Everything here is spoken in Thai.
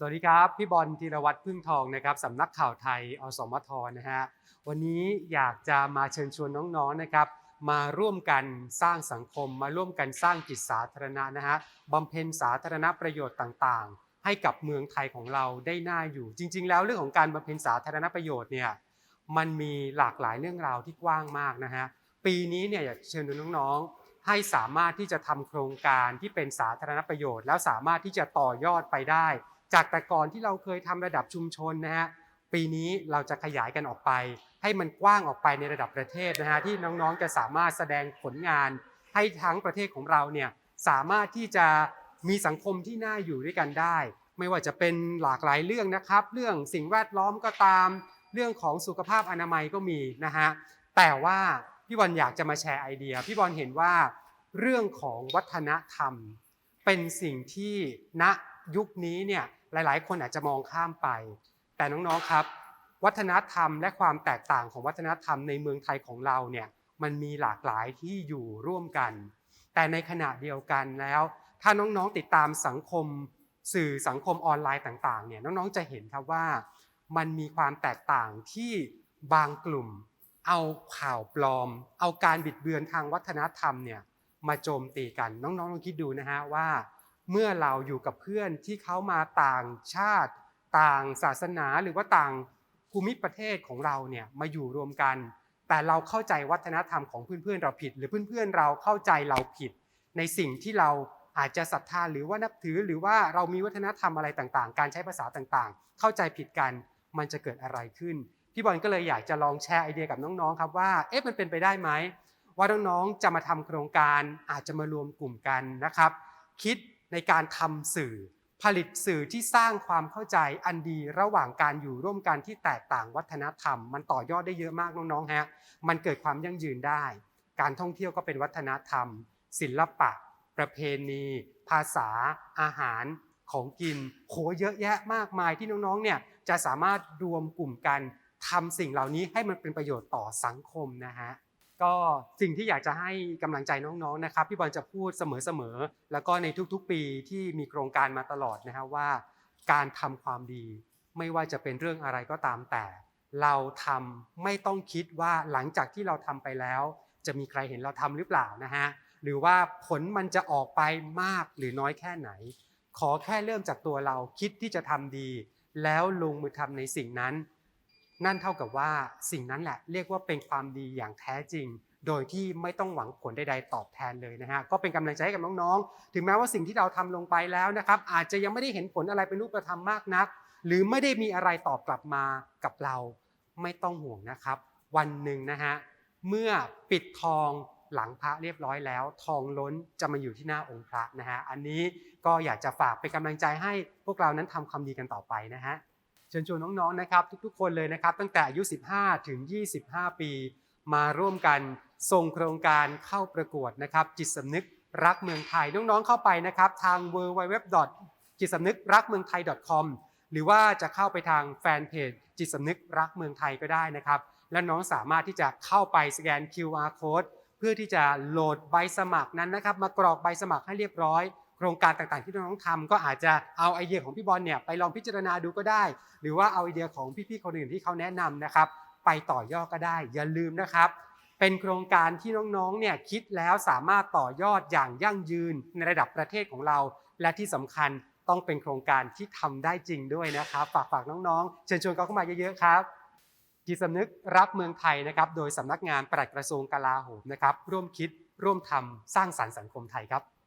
สวัสดีครับ พี่บอลธีรวัตรพึ่งทองนะครับสำนักข่าวไทยอสมทนะฮะวันนี้อยากจะมาเชิญชวนน้องๆนะครับ มาร่วมกันสร้างสังคม มาร่วมกันสร้างจิตสาธารณะนะฮะบำเพ็ญสาธารณประโยชน์ต่างๆ ให้กับเมืองไทยของเราได้น่าอยู่ จริง ๆ แล้วเรื่องของการบำเพ็ญสาธารณประโยชน์เนี่ยมันมีหลากหลายเรื่องราวที่กว้างมากนะฮะปีนี้เนี่ยอยากเชิญชวนน้องๆ ให้สามารถที่จะทำโครงการที่เป็นสาธารณประโยชน์ แล้วสามารถที่จะต่อยอดไปได้ จากแต่ก่อนที่เราเคยทำระดับชุมชนนะฮะปีนี้เราจะขยายกันออกไป ให้มันกว้างออกไปในระดับประเทศนะฮะที่น้องๆจะสามารถแสดงผลงาน ให้ทั้งประเทศของเราเนี่ยสามารถที่จะมีสังคมที่น่าอยู่ด้วยกันได้ ไม่ว่าจะเป็นหลากหลายเรื่องนะครับ เรื่องสิ่งแวดล้อมก็ตาม เรื่องของสุขภาพอนามัยก็มีนะฮะแต่ว่าพี่บอลอยากจะมาแชร์ไอเดีย พี่บอลเห็นว่าเรื่องของวัฒนธรรม เป็นสิ่งที่ณยุคนี้เนี่ย หลายๆ คนอาจจะมองข้ามไป แต่น้องๆครับ วัฒนธรรมและความแตกต่างของวัฒนธรรมในเมืองไทยของเราเนี่ยมันมีหลากหลายที่อยู่ร่วมกัน แต่ในขณะเดียวกันแล้ว ถ้าน้องๆติดตามสังคม สื่อสังคมออนไลน์ต่างๆเนี่ยน้องๆจะเห็นครับว่า มันมีความแตกต่างที่บางกลุ่ม เอาข่าวปลอม เอาการบิดเบือนทางวัฒนธรรมเนี่ยมาโจมตีกันน้องๆลองคิดดูนะฮะว่า เมื่อเราอยู่กับเพื่อนที่เขามาต่างชาติ ต่างศาสนาหรือว่าต่างภูมิประเทศของเราเนี่ยมาอยู่รวมกัน แต่เราเข้าใจวัฒนธรรมของเพื่อนๆเราผิด หรือเพื่อนๆเราเข้าใจเราผิด ในสิ่งที่เราอาจจะศรัทธาหรือว่านับถือหรือว่าเรามีวัฒนธรรมอะไรต่างๆ การใช้ภาษาต่างๆ เข้าใจผิดกันมันจะเกิดอะไรขึ้นพี่บอลก็เลยอยากจะลองแชร์ไอเดียกับน้องๆครับว่าเอ๊ะมันเป็นไปได้ไหมว่าน้องๆจะมาทำโครงการอาจจะมารวมกลุ่มกันนะครับ คิด ในการทำสื่อ ผลิตสื่อที่สร้างความเข้าใจอันดีระหว่างการอยู่ร่วมกันที่แตกต่างวัฒนธรรม มันต่อยอดได้เยอะมากน้องๆฮะมันเกิดความยั่งยืนได้ การท่องเที่ยวก็เป็นวัฒนธรรม ศิลปะ ประเพณี ภาษา อาหารของกินโหเยอะแยะมากมายที่น้องๆเนี่ยจะสามารถรวมกลุ่มกันทำสิ่งเหล่านี้ให้มันเป็นประโยชน์ต่อสังคมนะฮะ ก็สิ่งที่อยากจะให้กำลังใจน้องๆนะครับพี่บอลจะพูดเสมอๆแล้วก็ในทุกๆปีที่มีโครงการมาตลอดนะครับว่า การทำความดี ไม่ว่าจะเป็นเรื่องอะไรก็ตามแต่ เราทำไม่ต้องคิดว่าหลังจากที่เราทำไปแล้ว จะมีใครเห็นเราทำหรือเปล่านะฮะหรือว่าผลมันจะออกไปมากหรือน้อยแค่ไหน ขอแค่เริ่มจากตัวเราคิดที่จะทำดี แล้วลงมือทำในสิ่งนั้น นั่นเท่ากับว่าสิ่งนั้นแหละเรียกว่าเป็นความดีอย่างแท้จริง โดยที่ไม่ต้องหวังผลใดๆตอบแทนเลยนะฮะก็เป็นกำลังใจให้กับน้องๆ ถึงแม้ว่าสิ่งที่เราทำลงไปแล้วนะครับอาจจะยังไม่ได้เห็นผลอะไรเป็นรูปธรรมมากนัก หรือไม่ได้มีอะไรตอบกลับมากับเราไม่ต้องห่วงนะครับ วันหนึ่งนะฮะเมื่อปิดทองหลังพระเรียบร้อยแล้ว ทองล้นจะมาอยู่ที่หน้าองค์พระนะฮะอันนี้ก็อยากจะฝากเป็นกำลังใจให้พวกเรานั้นทำความดีกันต่อไปนะฮะ เชิญชวนน้องๆนะครับ ทุกๆ คนเลยนะครับ ตั้งแต่อายุ 15 ถึง 25 ปี มาร่วมกันส่งโครงการเข้าประกวดนะครับ จิตสำนึกรักเมืองไทยน้องๆเข้าไปนะครับ ทาง w w w จิตสำนึกรักเมืองไทย .com หรือว่าจะเข้าไปทางแฟนเพจจิตสำนึกรักเมืองไทยก็ได้นะครับ และน้องสามารถที่จะเข้าไปสแกน QR code เพื่อที่จะโหลดใบสมัครนั้นนะครับ มากรอกใบสมัครให้เรียบร้อย โครงการต่างๆ ที่น้องๆทำก็อาจจะเอาไอเดียของพี่บอลเนี่ยไปลองพิจารณาดูก็ได้ หรือว่าเอาไอเดียของพี่ๆคนอื่นที่เขาแนะนำนะครับ ไปต่อยอดก็ได้ อย่าลืมนะครับ เป็นโครงการที่น้องๆเนี่ยคิดแล้วสามารถต่อยอดอย่างยั่งยืนในระดับประเทศของเรา และที่สำคัญต้องเป็นโครงการที่ทำได้จริงด้วยนะครับ ฝากฝากน้องๆ เชิญชวนเขาเข้ามาเยอะๆครับจิตสำนึกรักเมืองไทยนะครับ โดยสำนักงานปลัดกระทรวงกลาโหมนะครับ ร่วมคิดร่วมทำสร้างสรรค์สังคมไทยครับ